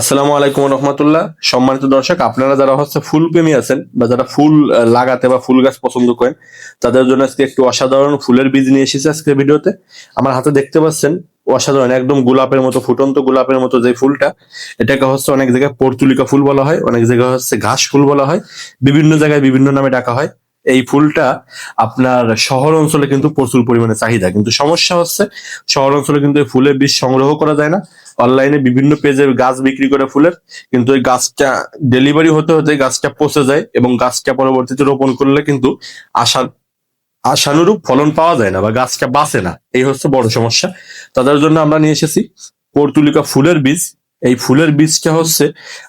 আসসালামু আলাইকুম রহমতুল্লাহ। সম্মানিত দর্শক, আপনারা যারা হচ্ছে ফুল প্রেমী আছেন বা যারা ফুল লাগাতে বা ফুল গাছ পছন্দ করেন, তাদের জন্য আজকে একটু অসাধারণ ফুলের বীজ নিয়ে এসেছে আজকে ভিডিওতে। আমার হাতে দেখতে পাচ্ছেন অসাধারণ, একদম গোলাপের মতো, ফুটন্ত গোলাপের মতো যে ফুলটা। এটাকে হচ্ছে অনেক জায়গায় পর্তুলিকা ফুল বলা হয়, অনেক জায়গায় হচ্ছে ঘাস ফুল বলা হয়। বিভিন্ন জায়গায় বিভিন্ন নামে ডাকা হয়। এই ফুলটা আপনার শহর অঞ্চলে কিন্তু প্রচুর পরিমাণে চাহিদা। কিন্তু সমস্যা হচ্ছে, শহর অঞ্চলে কিন্তু এই ফুলের বীজ সংগ্রহ করা যায় না। অনলাইনে বিভিন্ন পেজে গাছ বিক্রি করে ফুলের, কিন্তু এই গাছটা ডেলিভারি হতে হতে গাছটা পচে যায় এবং গাছটা পরবর্তীতে রোপণ করলে কিন্তু আশা, আশানুরূপ ফলন পাওয়া যায় না বা গাছটা বাঁচে না। এই হচ্ছে বড় সমস্যা। তাদের জন্য আমরা নিয়ে এসেছি পর্তুলিকা ফুলের বীজ। এই ফুলের বীজটা হচ্ছে,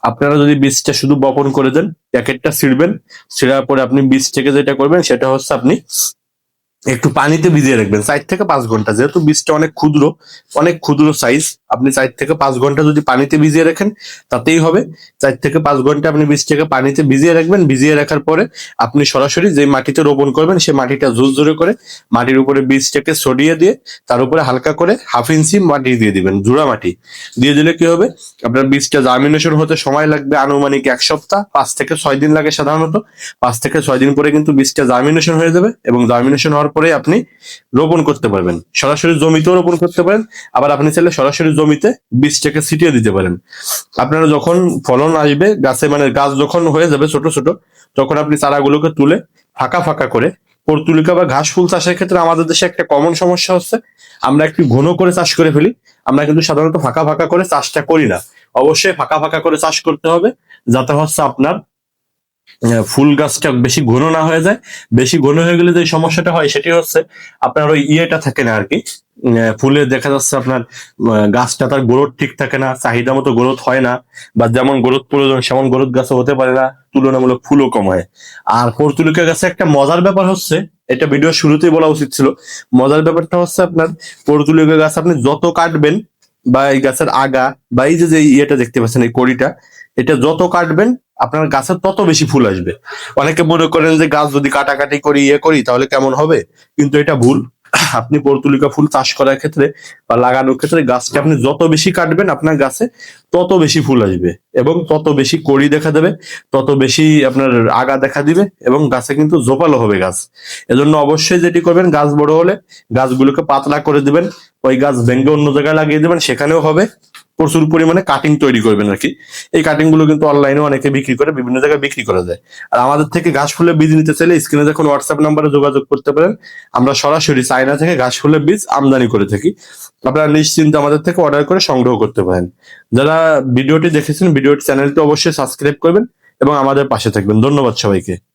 আপনারা যদি বীজটা শুধু বপন করে দেন, প্যাকেটটা ছিঁড়বেন, ছিঁড়ার পরে আপনি বীজ থেকে যেটা করবেন, সেটা হচ্ছে আপনি একটু পানিতে ভিজিয়ে রাখবেন। চার থেকে পাঁচ ঘণ্টা, যেহেতু বীজটা অনেক ক্ষুদ্র অনেক ক্ষুদ্র সাইজ আপনি চার থেকে পাঁচ ঘণ্টা যদি পানিতে ভিজিয়ে রাখেন, তাতেই হবে। চার থেকে পাঁচ ঘণ্টা আপনি বীজটাকে পানিতে ভিজিয়ে রাখবেন। ভিজিয়ে রাখার পরে আপনি সরাসরি যে মাটিতে রোপণ করবেন সেই মাটিটা ঝুরঝুরে করে মাটির উপরে বীজটাকে ছড়িয়ে দিয়ে তার উপরে হালকা করে হাফ ইঞ্চি মাটি দিয়ে দিবেন, জুড়া মাটি। দিয়ে দিলে কি হবে? আপনার বীজটা জার্মিনেশন হতে সময় লাগবে আনুমানিক এক সপ্তাহ, পাঁচ থেকে ছয় দিন লাগে সাধারণত। পাঁচ থেকে ছয় দিন পরে কিন্তু বীজটা জার্মিনেশন হয়ে যাবে এবং জার্মিনেশন হওয়ার পরে আপনি রোপণ করতে পারবেন। সরাসরি জমিতেও রোপণ করতে পারেন, আবার আপনি চাইলে সরাসরি জমিতে বীজটাকে ছিটিয়ে দিতে পারেন। আপনারা যখন ফলন আসবে, গাছে মানে গাছ যখন হয়ে যাবে ছোট ছোট, তখন আপনি চারাগুলোকে তুলে ফাঁকা ফাঁকা করে পর্তুলিকা বা ঘাস ফুল চাষের ক্ষেত্রে আমাদের দেশে একটা কমন সমস্যা হচ্ছে, আমরা একটু ঘন করে চাষ করে ফেলি। আমরা কিন্তু সাধারণত ফাঁকা ফাঁকা করে চাষটা করি না। অবশ্যই ফাঁকা ফাঁকা করে চাষ করতে হবে, যাতে হচ্ছে আপনার ফুল গাছটা বেশি ঘন না হয়ে যায়, বেশি ঘন হয়ে গেলে যে সমস্যাটা হয় সেটি হচ্ছে আপনার ওই ইয়েটা থাকে না আর কি ফুলে দেখা যাচ্ছে আপনার গাছটা তার গ্রোথ ঠিক থাকে না, চাহিদা মতো গ্রোথ হয় না, বা যেমন গ্রোথ প্রয়োজন সেমন গ্রোথ গাছে হতে পারে না, তুলনামূলক ফুলও কম হয়। আর পর্তুলিকা গাছে একটা মজার ব্যাপার হচ্ছে, এটা ভিডিও শুরুতেই বলা উচিত ছিল, মজার ব্যাপারটা হচ্ছে আপনার পর্তুলিকা গাছ আপনি যত কাটবেন, বা এই গাছের আগা, বা এই যে ইয়েটা দেখতে পাচ্ছেন, এই কড়িটা এটা যত কাটবেন, আপনার গাছের তত বেশি ফুল আসবে। অনেকে মনে করেন যে গাছ যদি কাটাকাটি করি ইয়ে করি, তাহলে কেমন হবে? কিন্তু এটা ভুল। আপনি পর্তুলিকা ফুল চাষ করার ক্ষেত্রে বা লাগানোর ক্ষেত্রে গাছকে আপনি যত বেশি কাটবেন আপনার গাছে, তত বেশি ফুল আসবে এবং তত বেশি কড়ি দেখা দেবে, তত বেশি আপনার আগা দেখা দিবে এবং গাছে কিন্তু জোপালো হবে গাছ। এজন্য অবশ্যই যেটি করবেন, গাছ বড় হলে গাছগুলোকে পাতলা করে দিবেন, ওই গাছ ভেঙে অন্য জায়গায় লাগিয়ে দেবেন, সেখানেও হবে। প্রচুর পরিমাণে কাটিং তৈরি করবেন আর কি। এই কাটিংগুলো কিন্তু অনলাইনে অনেকে বিক্রি করে, বিভিন্ন জায়গায় বিক্রি করা যায়। আর আমাদের থেকে ঘাস ফুলের বীজ নিতে চাইলে স্ক্রিনে দেখুন হোয়াটসঅ্যাপ নাম্বারে যোগাযোগ করতে পারেন। আমরা সরাসরি চায়না থেকে ঘাস ফুলের বীজ আমদানি করে থাকি। আপনারা নিশ্চিন্তে আমাদের থেকে অর্ডার করে সংগ্রহ করতে পারেন। যারা ভিডিওটি দেখেছেন ভিডিওটি চ্যানেলটি অবশ্যই সাবস্ক্রাইব করবেন এবং আমাদের পাশে থাকবেন। ধন্যবাদ সবাইকে।